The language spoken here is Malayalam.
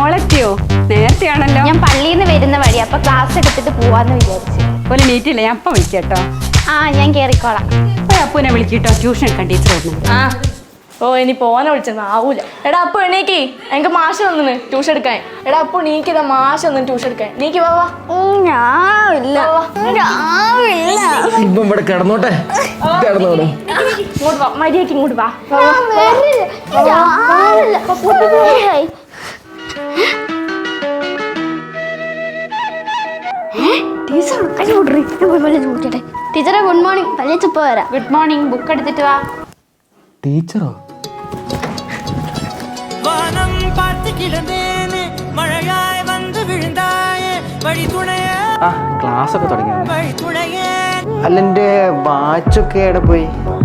മോളെത്തിയോ? നേരത്തെയാണല്ലോ. ഞാൻ പള്ളിയിൽ നിന്ന് വരുന്ന വഴി അപ്പൊ ക്ലാസ് എടുത്തിട്ട് പോവാന്ന് വിചാരിച്ചു. ഒരു നീറ്റില്ല ഞാൻ അപ്പൊ വിളിക്കട്ടോ ആ ഞാൻ കേറിക്കോളാം. അപ്പൂനെ വിളിക്കട്ടോ? ട്യൂഷൻ എടുക്കാൻ ടീച്ചർ വരുന്നുണ്ട് ആ ഓ ഇനി പോവാനെ വിളിച്ചെന്ന് ആവൂല. എടാ അപ്പൊ എണീക്കി. എനിക്ക് മാഷ വന്നിന് ട്യൂഷൻ എടുക്കാൻ. എടാ അപ്പൊ നീക്കിതാ മാഷ വന്നു ട്യൂഷൻ എടുക്കാൻ. നീക്കി വാ ഇപ്പം ഇവിടെ കിടന്നോട്ടെ? കിടന്നോളൂ. ഇങ്ങോട്ട് വാ. മര്യാദയ്ക്ക് ഇങ്ങോട്ട് വാ. ടീച്ചറെ ഗുഡ് മോർണിംഗ് പള്ളിയിൽ ചുപ്പ വരാം ഗുഡ് മോർണിംഗ് ബുക്ക് എടുത്തിട്ട് വാ ടീച്ചറോ வானம் பார்த்து கிடந்தேனே மழையாய் வந்து விழுந்தாயே வழி துணையே ആ ക്ലാസ് ഒക്കെ തുടങ്ങി வழி துணையே അല്ല എൻ്റെ വാച്ചൊക്കെ എവിടെ പോയി കാണുന്നില്ല ചാ